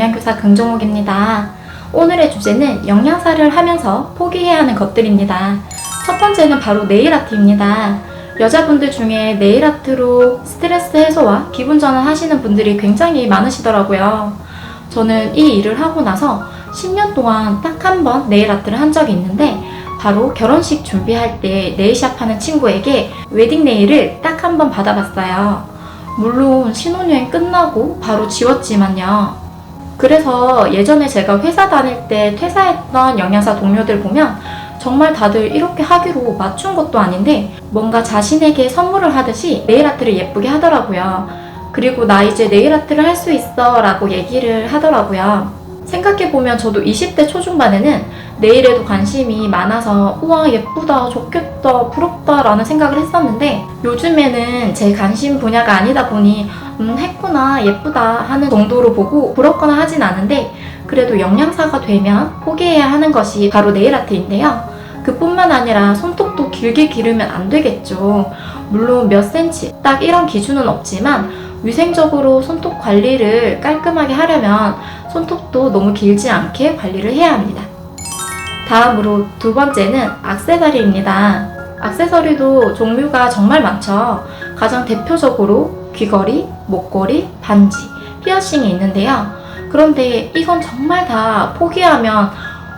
영양교사 긍정옥입니다. 오늘의 주제는 영양사를 하면서 포기해야 하는 것들입니다. 첫 번째는 바로 네일아트입니다. 여자분들 중에 네일아트로 스트레스 해소와 기분 전환 하시는 분들이 굉장히 많으시더라고요. 저는 이 일을 하고 나서 10년 동안 딱 한 번 네일아트를 한 적이 있는데 바로 결혼식 준비할 때 네일샵 하는 친구에게 웨딩 네일을 딱 한 번 받아봤어요. 물론 신혼여행 끝나고 바로 지웠지만요. 그래서 예전에 제가 회사 다닐 때 퇴사했던 영양사 동료들 보면 정말 다들 이렇게 하기로 맞춘 것도 아닌데 뭔가 자신에게 선물을 하듯이 네일 아트를 예쁘게 하더라고요. 그리고 나 이제 네일 아트를 할 수 있어 라고 얘기를 하더라고요. 생각해보면 저도 20대 초중반에는 네일에도 관심이 많아서 우와 예쁘다 좋겠다 부럽다 라는 생각을 했었는데 요즘에는 제 관심 분야가 아니다 보니 음 했구나 예쁘다 하는 정도로 보고 부럽거나 하진 않은데 그래도 영양사가 되면 포기해야 하는 것이 바로 네일아트인데요 그뿐만 아니라 손톱도 길게 기르면 안 되겠죠 물론 몇 센치 딱 이런 기준은 없지만 위생적으로 손톱 관리를 깔끔하게 하려면 손톱도 너무 길지 않게 관리를 해야 합니다. 다음으로 두 번째는 악세사리입니다. 악세서리도 종류가 정말 많죠. 가장 대표적으로 귀걸이, 목걸이, 반지, 피어싱이 있는데요. 그런데 이건 정말 다 포기하면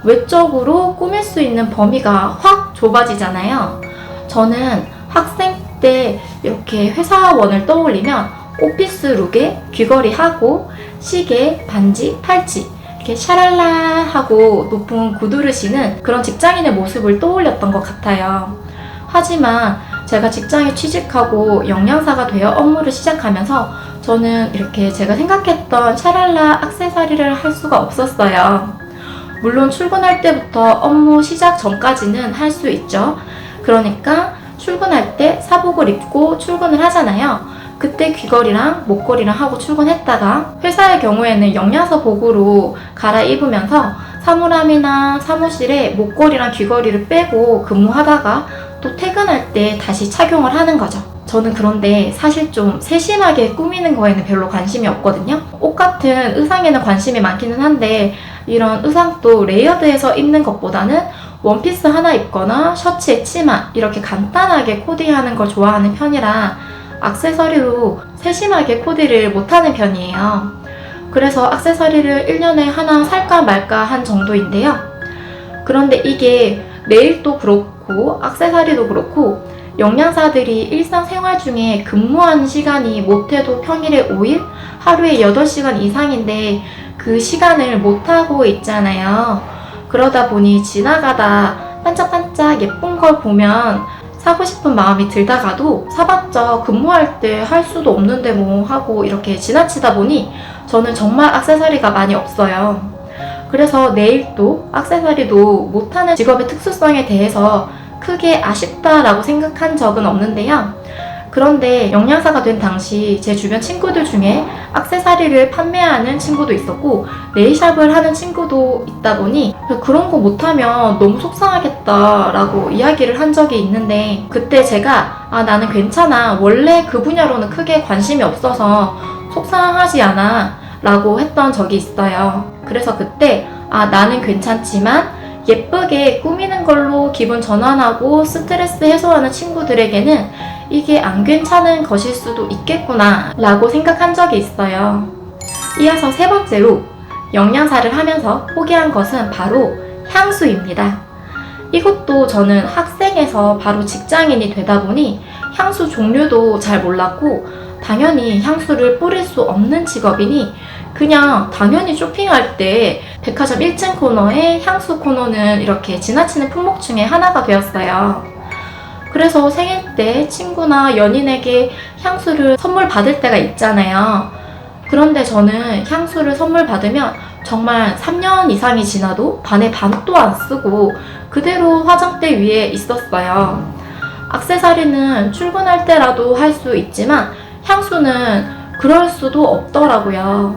외적으로 꾸밀 수 있는 범위가 확 좁아지잖아요. 저는 학생 때 이렇게 회사원을 떠올리면 오피스 룩에 귀걸이 하고 시계, 반지, 팔찌 이렇게 샤랄라 하고 높은 구두를 신은 그런 직장인의 모습을 떠올렸던 것 같아요. 하지만 제가 직장에 취직하고 영양사가 되어 업무를 시작하면서 저는 이렇게 제가 생각했던 샤랄라 악세사리를 할 수가 없었어요. 물론 출근할 때부터 업무 시작 전까지는 할 수 있죠. 그러니까 출근할 때 사복을 입고 출근을 하잖아요. 그때 귀걸이랑 목걸이랑 하고 출근했다가 회사의 경우에는 영양사 복으로 갈아입으면서 사물함이나 사무실에 목걸이랑 귀걸이를 빼고 근무하다가 또 퇴근할 때 다시 착용을 하는 거죠. 저는 그런데 사실 좀 세심하게 꾸미는 거에는 별로 관심이 없거든요. 옷 같은 의상에는 관심이 많기는 한데 이런 의상도 레이어드해서 입는 것보다는 원피스 하나 입거나 셔츠에 치마 이렇게 간단하게 코디하는 걸 좋아하는 편이라 악세서리로 세심하게 코디를 못하는 편이에요. 그래서 악세서리를 1년에 하나 살까 말까 한 정도인데요. 그런데 이게 네일도 그렇고 악세사리도 그렇고 영양사들이 일상생활 중에 근무하는 시간이 못해도 평일에 5일, 하루에 8시간 이상인데 그 시간을 못하고 있잖아요. 그러다 보니 지나가다 반짝반짝 예쁜 걸 보면 사고 싶은 마음이 들다가도 사봤자 근무할 때 할 수도 없는데 뭐 하고 이렇게 지나치다 보니 저는 정말 악세사리가 많이 없어요. 그래서 네일도 악세사리도 못하는 직업의 특수성에 대해서 크게 아쉽다라고 생각한 적은 없는데요. 그런데 영양사가 된 당시 제 주변 친구들 중에 악세사리를 판매하는 친구도 있었고 네일샵을 하는 친구도 있다 보니 그런 거 못하면 너무 속상하겠다라고 이야기를 한 적이 있는데 그때 제가 아 나는 괜찮아. 원래 그 분야로는 크게 관심이 없어서 속상하지 않아 라고 했던 적이 있어요. 그래서 그때 아 나는 괜찮지만 예쁘게 꾸미는 걸로 기분 전환하고 스트레스 해소하는 친구들에게는 이게 안 괜찮은 것일 수도 있겠구나 라고 생각한 적이 있어요. 이어서 세 번째로 영양사를 하면서 포기한 것은 바로 향수입니다. 이것도 저는 학생에서 바로 직장인이 되다 보니 향수 종류도 잘 몰랐고 당연히 향수를 뿌릴 수 없는 직업이니 그냥 당연히 쇼핑할 때 백화점 1층 코너에 향수 코너는 이렇게 지나치는 품목 중에 하나가 되었어요. 그래서 생일 때 친구나 연인에게 향수를 선물 받을 때가 있잖아요. 그런데 저는 향수를 선물 받으면 정말 3년 이상이 지나도 반에 반도 안 쓰고 그대로 화장대 위에 있었어요. 악세사리는 출근할 때라도 할 수 있지만 향수는 그럴 수도 없더라고요.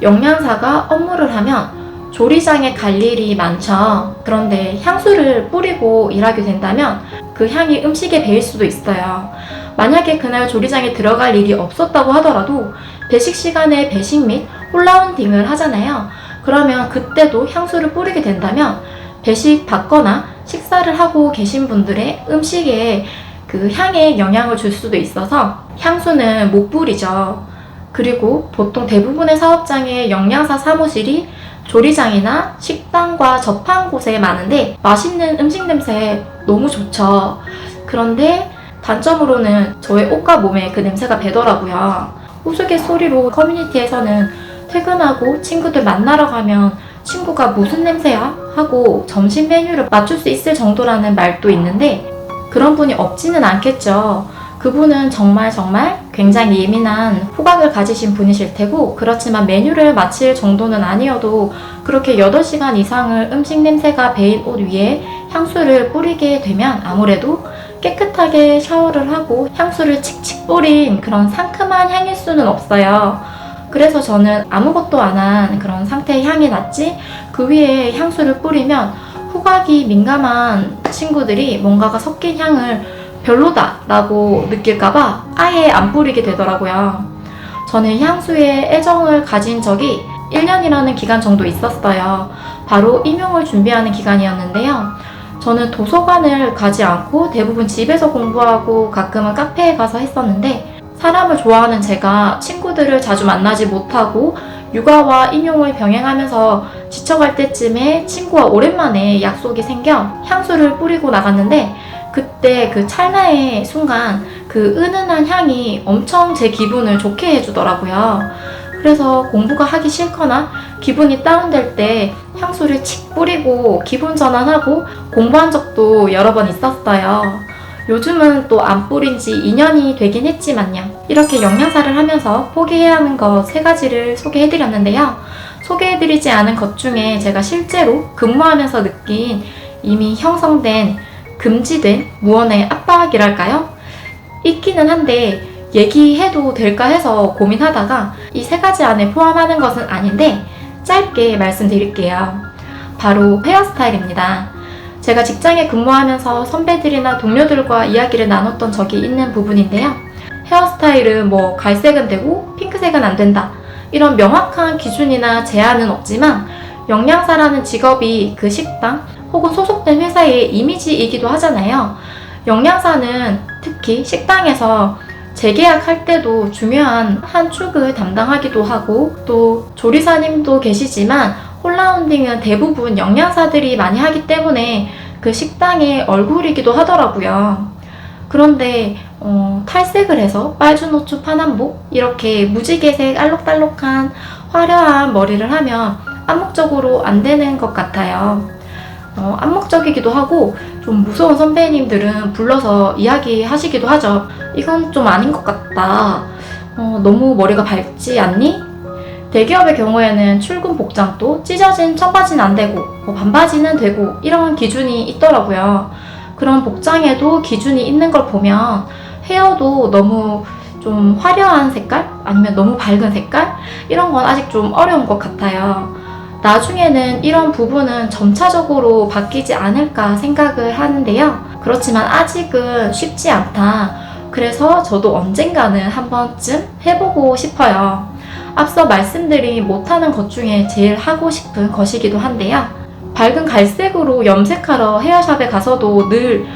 영양사가 업무를 하면 조리장에 갈 일이 많죠. 그런데 향수를 뿌리고 일하게 된다면 그 향이 음식에 배일 수도 있어요. 만약에 그날 조리장에 들어갈 일이 없었다고 하더라도 배식 시간에 배식 및 홀라운딩을 하잖아요. 그러면 그때도 향수를 뿌리게 된다면 배식 받거나 식사를 하고 계신 분들의 음식에 그 향에 영향을 줄 수도 있어서 향수는 못 뿌리죠. 그리고 보통 대부분의 사업장의 영양사 사무실이 조리장이나 식당과 접한 곳에 많은데 맛있는 음식 냄새 너무 좋죠. 그런데 단점으로는 저의 옷과 몸에 그 냄새가 배더라고요. 우스갯소리로 커뮤니티에서는 퇴근하고 친구들 만나러 가면 친구가 무슨 냄새야? 하고 점심 메뉴를 맞출 수 있을 정도라는 말도 있는데 그런 분이 없지는 않겠죠. 그분은 정말 정말 굉장히 예민한 후각을 가지신 분이실 테고 그렇지만 메뉴를 맞힐 정도는 아니어도 그렇게 8시간 이상을 음식 냄새가 배인 옷 위에 향수를 뿌리게 되면 아무래도 깨끗하게 샤워를 하고 향수를 칙칙 뿌린 그런 상큼한 향일 수는 없어요. 그래서 저는 아무것도 안 한 그런 상태의 향이 났지 그 위에 향수를 뿌리면 후각이 민감한 친구들이 뭔가가 섞인 향을 별로다 라고 느낄까봐 아예 안 뿌리게 되더라고요. 저는 향수에 애정을 가진 적이 1년이라는 기간 정도 있었어요. 바로 임용을 준비하는 기간이었는데요. 저는 도서관을 가지 않고 대부분 집에서 공부하고 가끔은 카페에 가서 했었는데 사람을 좋아하는 제가 친구들을 자주 만나지 못하고 육아와 임용을 병행하면서 지쳐갈 때쯤에 친구와 오랜만에 약속이 생겨 향수를 뿌리고 나갔는데 그때 그 찰나의 순간 그 은은한 향이 엄청 제 기분을 좋게 해주더라고요. 그래서 공부가 하기 싫거나 기분이 다운될 때 향수를 칙 뿌리고 기분 전환하고 공부한 적도 여러 번 있었어요. 요즘은 또 안 뿌린 지 2년이 되긴 했지만요. 이렇게 영양사를 하면서 포기해야 하는 것 세 가지를 소개해드렸는데요. 소개해드리지 않은 것 중에 제가 실제로 근무하면서 느낀 이미 형성된 금지된 무언의 압박이랄까요? 있기는 한데 얘기해도 될까 해서 고민하다가 이 세 가지 안에 포함하는 것은 아닌데 짧게 말씀드릴게요. 바로 헤어스타일입니다. 제가 직장에 근무하면서 선배들이나 동료들과 이야기를 나눴던 적이 있는 부분인데요. 헤어스타일은 뭐 갈색은 되고 핑크색은 안 된다. 이런 명확한 기준이나 제한은 없지만 영양사라는 직업이 그 식당 혹은 소속된 회사의 이미지이기도 하잖아요. 영양사는 특히 식당에서 재계약할 때도 중요한 한 축을 담당하기도 하고 또 조리사님도 계시지만 홀라운딩은 대부분 영양사들이 많이 하기 때문에 그 식당의 얼굴이기도 하더라고요. 그런데 어, 탈색을 해서 빨주 노초 파남보 이렇게 무지개색 알록달록한 화려한 머리를 하면 암묵적으로 안 되는 것 같아요. 어, 암묵적이기도 하고 좀 무서운 선배님들은 불러서 이야기하시기도 하죠. 이건 좀 아닌 것 같다. 어, 너무 머리가 밝지 않니? 대기업의 경우에는 출근 복장도 찢어진 청바지는 안 되고 뭐 반바지는 되고 이런 기준이 있더라고요. 그런 복장에도 기준이 있는 걸 보면 헤어도 너무 좀 화려한 색깔 아니면 너무 밝은 색깔 이런 건 아직 좀 어려운 것 같아요. 나중에는 이런 부분은 점차적으로 바뀌지 않을까 생각을 하는데요. 그렇지만 아직은 쉽지 않다. 그래서 저도 언젠가는 한 번쯤 해보고 싶어요. 앞서 말씀드린 못하는 것 중에 제일 하고 싶은 것이기도 한데요. 밝은 갈색으로 염색하러 헤어샵에 가서도 늘,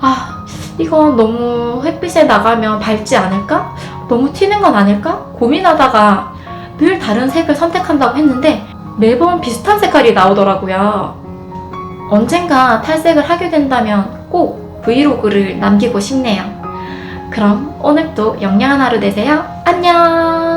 아, 이건 너무 햇빛에 나가면 밝지 않을까? 너무 튀는 건 아닐까? 고민하다가 늘 다른 색을 선택한다고 했는데 매번 비슷한 색깔이 나오더라고요. 언젠가 탈색을 하게 된다면 꼭 브이로그를 남기고 싶네요. 그럼 오늘도 영양한 하루 되세요. 안녕!